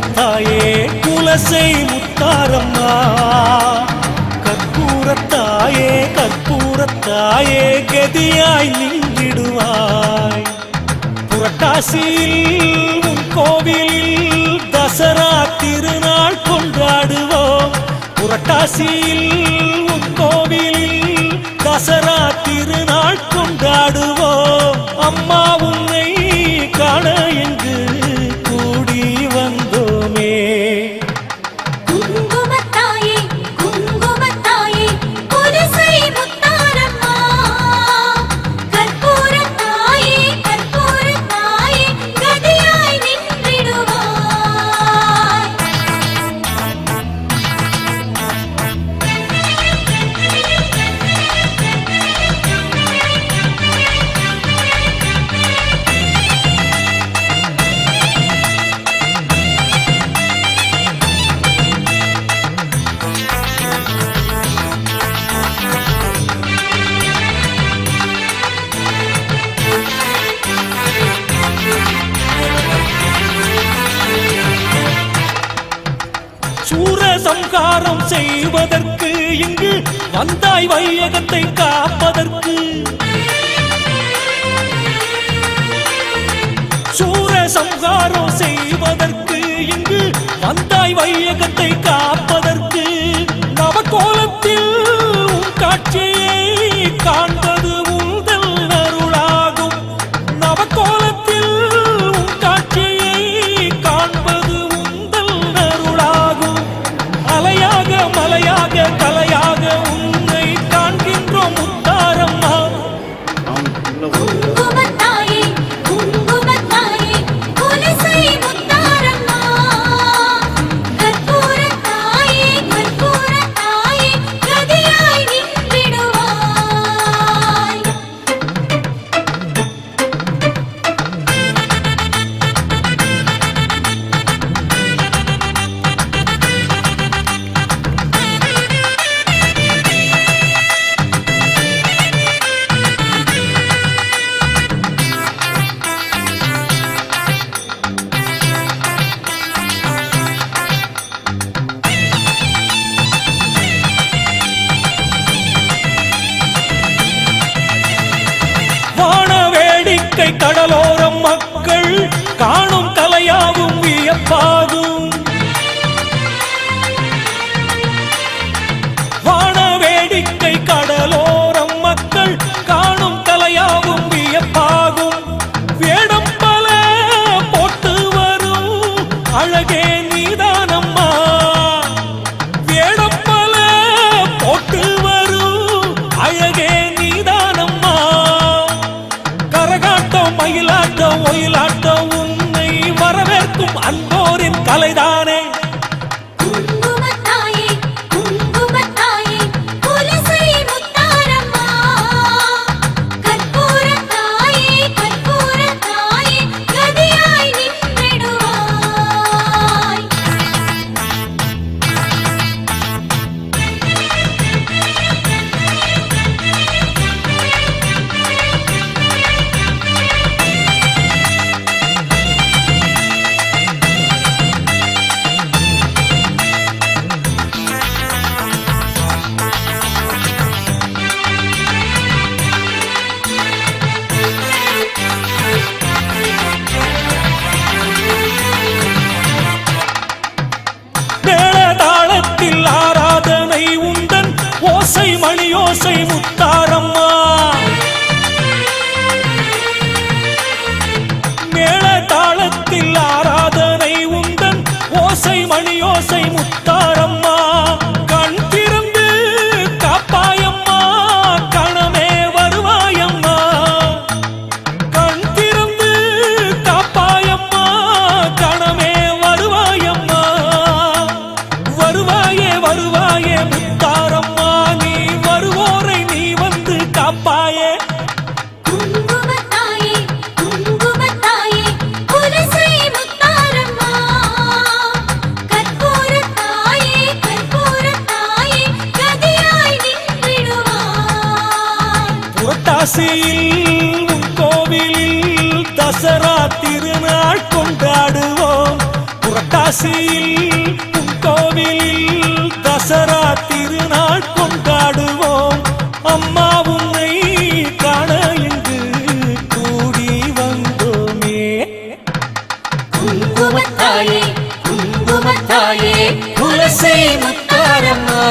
தாயே குலசை முத்தாரம்மா. கற்பூரத்தாயே கற்பூரத்தாயே கதியாய் நின்றிடுவாய். புரட்டாசியில் உன் கோவிலில் தசரா திருநாள் கொண்டாடுவோம். புரட்டாசியில் உன் கோவிலில் தசரா திருநாள் கொண்டாடுவோம். அம்மா உன்னை காண சூரசம்காரம் செய்வதற்கு இங்கு வந்தாய் வையகத்தை காப்பதற்கு. சூரசம்காரம் செய்வதற்கு இங்கு வந்தாய் வையகத்தை காப்பதற்கு. நவகோலத்தில் உன் காட்சியை கடலோரம் மக்கள் காணும் கலையாவும் வியப்பா. ஒயிலாட்டம் உன்னை வரவேற்கும் அன்போரின் கலைதான். தாரம்மா மேல மேள தாளத்தில் ஆராதனை உந்தன் ஓசை மணியோசை முத்தாரம்மா. பட்டாசியில் கோவிலில் தசரா திருநாள் கொண்டாடுவோம். புரட்டாசியில் கோவிலில் தசரா திருநாள் கொண்டாடுவோம். அம்மா உன்னை காண என்று கூடி வந்தோமே. குங்குமத்தாயே குங்குமத்தாயே குலசை முத்தாரம்மா.